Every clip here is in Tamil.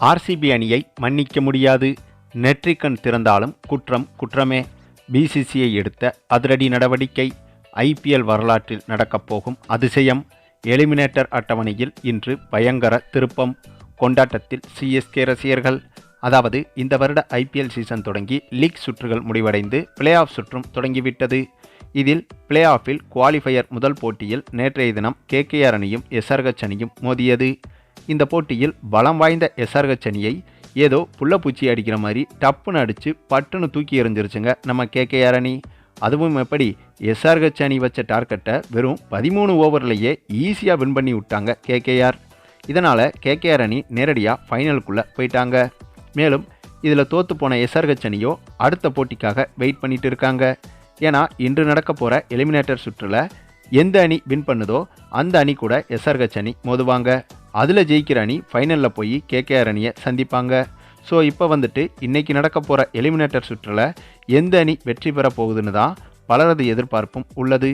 ஆர்சிபி அணியை மன்னிக்க முடியாது. நெற்றிக்கண் திறந்தாலும் குற்றம் குற்றமே. பிசிசிஐ எடுத்த அதிரடி நடவடிக்கை ஐபிஎல் வரலாற்றில் நடக்கப்போகும் அதிசயம். எலிமினேட்டர் அட்டவணையில் இன்று பயங்கர திருப்பம். கொண்டாட்டத்தில் சிஎஸ்கே ரசிகர்கள். அதாவது இந்த வருட ஐபிஎல் சீசன் தொடங்கி லீக் சுற்றுகள் முடிவடைந்து பிளே ஆஃப் சுற்றும் தொடங்கிவிட்டது. இதில் பிளே ஆஃபில் குவாலிஃபயர் முதல் போட்டியில் நேற்றைய தினம் கேகேஆர் அணியும் எஸ்ஆர்ஹெச் அணியும் மோதியது. இந்த போட்டியில் பலம் வாய்ந்த எஸ்ஆர்ஹெச் அணியை ஏதோ புள்ளப்பூச்சி அடிக்கிற மாதிரி டப்புன்னு அடித்து பட்டுன்னு தூக்கி எறிஞ்சிருச்சுங்க நம்ம கேகேஆர் அணி அதுவும் எப்படி எஸ்ஆர்ஹெச் அணி வச்ச டார்கெட்டை வெறும் பதிமூணு ஓவர்லேயே ஈஸியாக வின் பண்ணி விட்டாங்க கேகேஆர் இதனால் கேகேஆர் அணி நேரடியாக ஃபைனலுக்குள்ளே போயிட்டாங்க. மேலும் இதில் தோற்று போன எஸ்ஆர்ஹெச் அணியோ அடுத்த போட்டிக்காக வெயிட் பண்ணிட்டு இருக்காங்க. ஏன்னா இன்று நடக்க போகிற எலிமினேட்டர் சுற்றில் எந்த அணி வின் பண்ணுதோ அந்த அணி கூட எஸ்ஆர்ஹெச் அணி மோதுவாங்க. அதில் ஜெயிக்கிற அணி ஃபைனலில் போய் கேகேஆர் அணியை சந்திப்பாங்க. ஸோ இப்போ வந்துட்டு இன்றைக்கி நடக்க போகிற எலிமினேட்டர் சுற்றில் எந்த அணி வெற்றி பெற போகுதுன்னு தான் பலரது எதிர்பார்ப்பும் உள்ளது.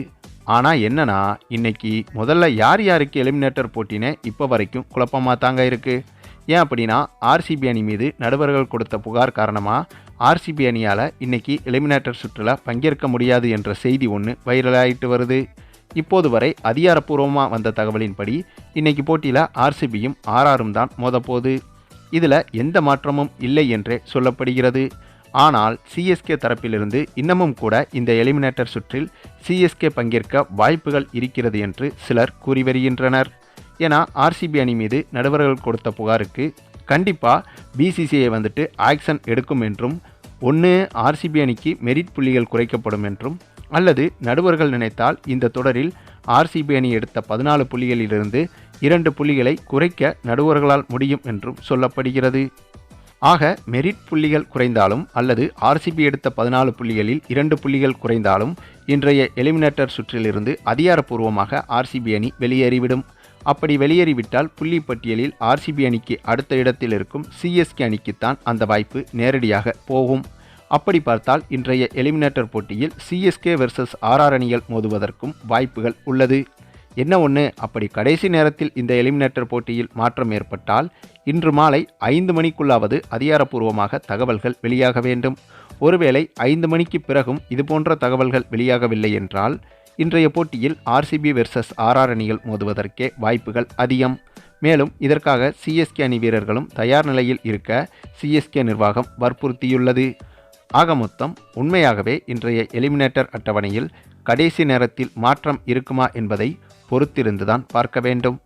ஆனால் என்னன்னா இன்றைக்கி முதல்ல யார் யாருக்கு எலிமினேட்டர் போட்டினே இப்போ வரைக்கும் குழப்பமாக தாங்க இருக்குது ஏன் அப்படின்னா ஆர்சிபி அணி மீது நடுவர்கள் கொடுத்த புகார் காரணமாக ஆர்சிபி அணியால் இன்றைக்கி எலிமினேட்டர் சுற்றில் பங்கேற்க முடியாது என்ற செய்தி ஒன்று வைரலாகிட்டு வருது. இப்போது வரை அதிகாரப்பூர்வமாக வந்த தகவலின்படி இன்னைக்கு போட்டியில் ஆர்சிபியும் ஆர்ஆரும் தான் மோதப்போகுது இதில் எந்த மாற்றமும் இல்லை என்றே சொல்லப்படுகிறது. ஆனால் சிஎஸ்கே தரப்பிலிருந்து இன்னமும் கூட இந்த எலிமினேட்டர் சுற்றில் சிஎஸ்கே பங்கேற்க வாய்ப்புகள் இருக்கிறது என்று சிலர் கூறி வருகின்றனர். ஏன்னா ஆர்சிபி அணி மீது நடுவர்கள் கொடுத்த புகாருக்கு கண்டிப்பாக பிசிசிஐ வந்துட்டு ஆக்ஷன் எடுக்கும் என்றும் ஒன்று ஆர்சிபி அணிக்கு மெரிட் புள்ளிகள் குறைக்கப்படும் என்றும் அல்லது நடுவர்கள் நினைத்தால் இந்த தொடரில் ஆர்சிபி அணி எடுத்த பதினாலு புள்ளிகளிலிருந்து இரண்டு புள்ளிகளை குறைக்க நடுவர்களால் முடியும் என்றும் சொல்லப்படுகிறது. ஆக மெரிட் புள்ளிகள் குறைந்தாலும் அல்லது ஆர்சிபி எடுத்த பதினாலு புள்ளிகளில் இரண்டு புள்ளிகள் குறைந்தாலும் இன்றைய எலிமினேட்டர் சுற்றிலிருந்து அதிகாரப்பூர்வமாக ஆர்சிபி அணி வெளியேறிவிடும். அப்படி வெளியேறிவிட்டால் புள்ளி பட்டியலில் ஆர்சிபி அணிக்கு அடுத்த இடத்தில் இருக்கும் சிஎஸ்கே அணிக்குத்தான் அந்த வாய்ப்பு நேரடியாக போகும். அப்படி பார்த்தால் இன்றைய எலிமினேட்டர் போட்டியில் சிஎஸ்கே வெர்சஸ் ஆர்ஆர் அணிகள் மோதுவதற்கும் வாய்ப்புகள் உள்ளது. என்ன ஒன்று அப்படி கடைசி நேரத்தில் இந்த எலிமினேட்டர் போட்டியில் மாற்றம் ஏற்பட்டால் இன்று மாலை ஐந்து மணிக்குள்ளாவது அதிகாரப்பூர்வமாக தகவல்கள் வெளியாக வேண்டும். ஒருவேளை ஐந்து மணிக்கு பிறகும் இதுபோன்ற தகவல்கள் வெளியாகவில்லை என்றால் இன்றைய போட்டியில் ஆர்சிபி வெர்சஸ் ஆர்ஆர் அணிகள் மோதுவதற்கே வாய்ப்புகள் அதிகம். மேலும் இதற்காக சிஎஸ்கே அணி வீரர்களும் தயார் நிலையில் இருக்க சிஎஸ்கே நிர்வாகம் வற்புறுத்தியுள்ளது. ஆக மொத்தம் உண்மையாகவே இன்றைய எலிமினேட்டர் அட்டவணையில் கடைசி நேரத்தில் மாற்றம் இருக்குமா என்பதை பொறுத்திருந்துதான் பார்க்க வேண்டும்.